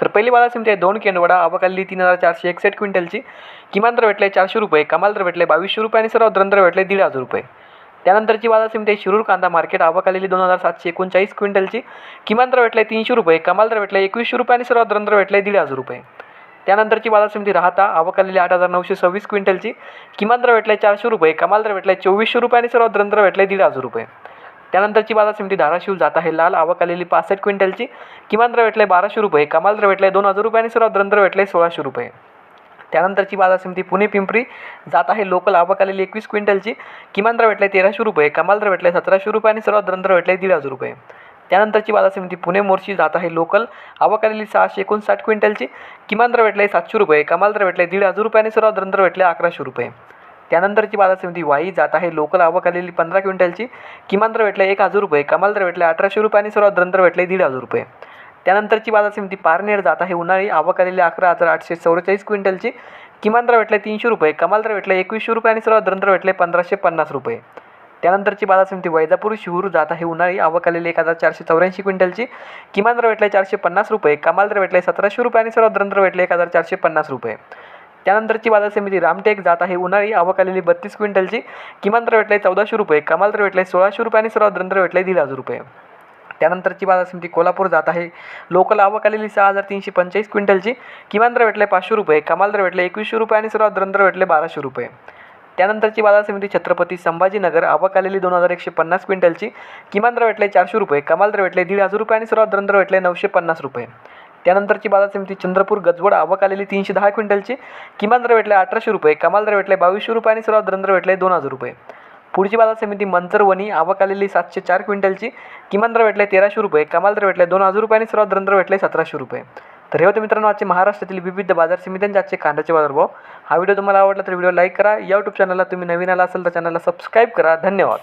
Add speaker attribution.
Speaker 1: तर पहिली बाजार समिती आहे दोन केंडवडा अबकाली तीन हजार चारशे एकसष्ट क्विंटलची. किमान दर भेटले चारशे रुपये कमाल दर भेटले बावीसशे रुपये आणि सर्वात दर भेटले दीड हजार रुपये. त्यानंतरची बाजार समिती आहे शिरूर कांदा मार्केट आवक दोन हजार सातशे एकोणचाळीस क्विंटलची. किमान दर भेटले तीनशे रुपये कमाल दर भेटले एकवीसशे रुपये आणि सर्वात दर भेटले दीड हजार रुपये. त्यानंतरची बाजार समिती राहता आवक आठ हजार नऊशे सव्वीस क्विंटलची. किमान दर भेटले चारशे रुपये कमाल दर भेटले चोवीसशे रुपये आणि सर्वात दर भेटले दीड हजार रुपये. त्यानंतरची बाजार समिती धाराशिव जात आहे. लाल आवक आलेली पासष्ट क्विंटलची. किमान दर भेटले बाराशे रुपये. कमाल दर आहे दोन हजार रुपये आणि सर्वात दर भेटले सोळाशे रुपये. त्यानंतरची बाजार समिती पुणे पिंपरी जात आहे. लोकल आवक आलेली एकवीस क्विंटलची. किमान दर भेटले तेराशे रुपये. कमाल दर भेटले सतराशे रुपये आणि सर्वात दर भेटले दीड हजार रुपये. त्यानंतरची बाजार समिती पुणे मोर्शी जात आहे. लोकल आवक आलेली सहाशे एकोणसाठ क्विंटलची. किमान दर भेटले सातशे रुपये. कमाल दर भेटले दीड हजार रुपये आणि सर्वात दर भेटले अकराशे रुपये. त्यानंतरची बाजार समिती वाई जात आहे. लोकल आवक आलेली पंधरा क्विंटलची. किमान दर भेटले एक हजार रुपये. कमाल दर भेटले अठराशे रुपये आणि सर्वात दर भेटले दीड हजार रुपये. त्यानंतरची बाजार समिती पारनेर जात आहे. उन्हाळी आवक आलेली अकरा हजार आठशे चौवेचाळीस क्विंटलची. किमान दर भेटले तीनशे रुपये. कमाल दर भेटले एकवीसशे रुपये आणि सर्वात दर भेटले पंधराशे पन्नास रुपये. त्यानंतरची बाजार समिती वैजापूर शिहूर जात आहे. उन्हाळी आवक आलेली एक हजार चारशे चौऱ्याऐंशी क्विंटलची. किमान दर भेटले चारशे पन्नास रुपये. कमाल दर भेटले सतराशे रुपये आणि सर्वात दर भेटले एक हजार चारशे पन्नास रुपये. त्यानंतरची बाजार समिती रामटेक जात आहे. उन्हाळी आवक आलेली बत्तीस क्विंटलची किमान दर भेटले चौदाशे रुपये कमाल दर भेटले सोळाशे रुपये आणि सर्वात दर भेटले दीड हजार रुपये. त्यानंतरची बाजार समिती कोल्हापूर जात आहे. लोकल आवक आलेली सहा हजार तीनशे पंचेचाळीस क्विंटलची किमान दर भेटले पाचशे रुपये कमाल दर भेटले एकवीसशे रुपये आणि सर्वात दर भेटले बाराशे रुपये. त्यानंतरची बाजार समिती छत्रपती संभाजीनगर आवक आलेली दोन हजार एकशे पन्नास क्विंटलची किमान दर भेटले चारशे रुपये कमाल दर भेटले दीड हजार रुपये आणि सर्वात दर भेटले नऊशे पन्नास रुपये. त्यानंतरची बाजार समिती चंद्रपूर गजवड आवक आलेली तीनशे दहा क्विंटलची. किमान दर भेटले अठराशे रुपये कमाल दर भेटले बावीसशे रुपये आणि सर्वात दर भेटले दोन हजार रुपये. पुढची बाजार समिती मंचरवणी आवक आलेली सातशे चार क्विंटलची. किमान दर भेटले तेराशे रुपये कमाल दर भेटले दोन हजार रुपये आणि सर्वात दर भेटले सतराशे रुपये. तर हे होते मित्रांनो आजचे महाराष्ट्रातील विविध बाजार समित्यांचे आजचे कांद्याचे बाजारभाव. हा व्हिडिओ तुम्हाला आवडला तर व्हिडिओ लाईक करा. या यूट्यूब चॅनलला तुम्ही नवीन आला असेल तर चॅनलला सबस्क्राईब करा. धन्यवाद.